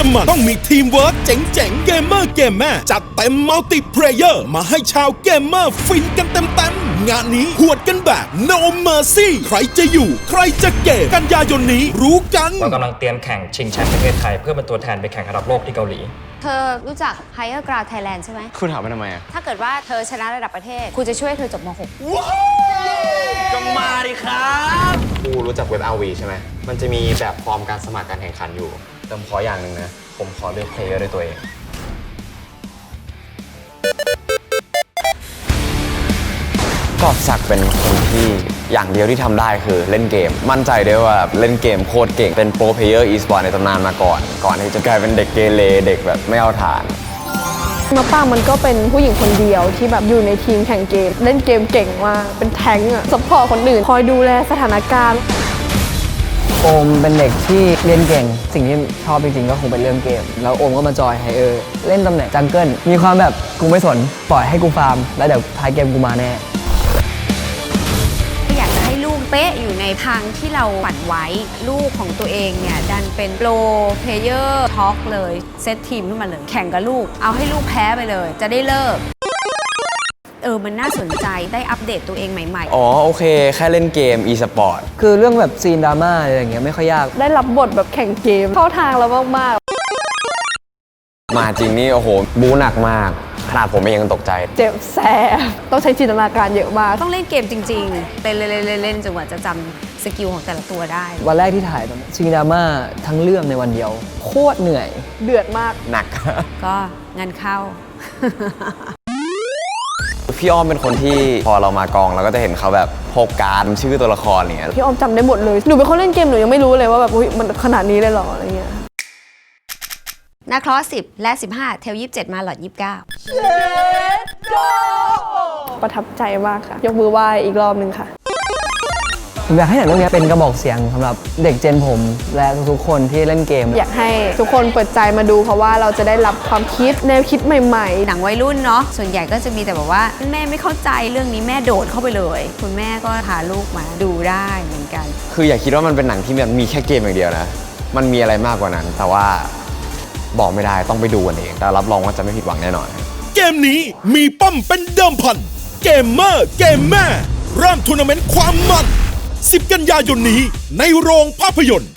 จะมันต้องมีทีมเวิร์กเจ๋งๆ เกมเมอร์เกมแม่จัดเต็มมัลติเพลเยอร์มาให้ชาวเกมเมอร์ฟินกันเต็มๆ งานนี้หวดกันแบบ no mercy ใครจะอยู่ ใครจะเก็บกันยายนนี้รู้กัน เรากำลังเตรียมแข่งชิงแชมป์ประเทศไทย เพื่อเป็นตัวแทนไปแข่งระดับโลกที่เกาหลี เธอรู้จัก Higher Ground Thailand ใช่ไหม คุณถามมาทำไมอะถ้าเกิดว่าเธอชนะระดับประเทศครูจะช่วยเธอจบม ก็มาดิครับกูรู้จักเว็บ RV ใช่ไหม มันจะมีแบบฟอร์มการสมัครการแข่งขันอยู่ แต่ผมขออย่างหนึ่งนะ ผมขอเลือกเพลเยอร์ด้วยตัวเอง กอบศักดิ์เป็นคนที่อย่างเดียวที่ทำได้คือเล่นเกม มั่นใจได้ว่าเล่นเกมโคตรเก่ง เป็นโปรเพลเยอร์อีสปอร์ในตำนานมาก่อน ก่อนที่จะกลายเป็นเด็กเกเรเด็กแบบไม่เอาฐาน มาป้างมันก็เป็นผู้หญิงคนเดียวที่แบบอยู่ในทีมแข่งเกม เล่นเกมเก่งมากเป็นแทงก์อะซัพพอร์ตคนอื่น คอยดูแลสถานการณ์ โอมเป็นเด็กที่เล่นเก่ง สิ่งที่ชอบจริงๆก็คงเป็นเรื่องเกม แล้วโอมก็มาจอยไฮเออร์เล่นตำแหน่งจังเกิลมีความแบบกูไม่สน ปล่อยให้กูฟาร์ม แล้วเดี๋ยวท้ายเกมกูมาแน่อยากจะให้ลูกเป๊ะอยู่ในทางที่เราฝันไว้ ลูกของตัวเองเนี่ย ดันเป็นโปรเพลเยอร์ท็อกเลย เซตทีมขึ้นมาเลย แข่งกับลูก เอาให้ลูกแพ้ไปเลย จะได้เลิก เออมันน่าสนใจได้อัปเดตตัวเองใหม่ ๆ อ๋อโอเค แค่เล่นเกม e-sport คือเรื่องแบบซีนดราม่าอะไรอย่างเงี้ยไม่ค่อยยาก ได้รับบทแบบแข่งเกมเข้าทางเรามากมาจริงนี่โอ้โห บูหนักมาก ขนาดผมเองยังตกใจ ๆ เจ็บแสบ ต้องใช้จินตนาการเยอะมาก ต้องเล่นเกมจริงๆเล่นเล่นเล่นเล่นเล่นจนกว่าจะจำสกิลของแต่ละตัวได้ วันแรกที่ถ่ายตอนนั้นซีนดราม่าทั้งเรื่องในวันเดียว โคตรเหนื่อย เดือดมาก หนัก ก็งานเข้า พี่อ้อมเป็นคนที่พอเรามากองเราก็จะเห็นเขาแบบพกการดชื่อตัวละครอย่างเงี้ยพี่ออมจำได้หมดเลย หนูเป็นคนเล่นเกมหนูยังไม่รู้เลยว่าแบบอุ๊ยมันขนาดนี้เลยเหรออะไรเงี้ย นาคลอส10 และ 15 เทล 27 มาหลอด 29 ประทับใจมากค่ะ ยกมือไหว้อีกรอบหนึ่งค่ะ ผมอยากให้หนังเรื่องนี้เป็นกระบอกเสียงสำหรับเด็กเจนผมและทุกๆคนที่เล่นเกม อยากให้ทุกคนเปิดใจมาดู เพราะว่าเราจะได้รับความคิดแนวคิดใหม่ๆหนังวัยรุ่นเนาะส่วนใหญ่ก็จะมีแต่แบบว่าแม่ไม่เข้าใจเรื่องนี้แม่โดดเข้าไปเลย คุณแม่ก็พาลูกมาดูได้เหมือนกัน คืออย่าคิดว่ามันเป็นหนังที่มันมีแค่เกมอย่างเดียวนะ มันมีอะไรมากกว่านั้น แต่ว่าบอกไม่ได้ต้องไปดูกันเอง แต่รับรองว่าจะไม่ผิดหวังแน่นอน เกมนี้มีป้อมเป็นเดิมพัน เกมเมอร์เกมแม่เริ่มทัวร์นาเมนต์ความมัน 10 กันยายนนี้ในโรงภาพยนตร์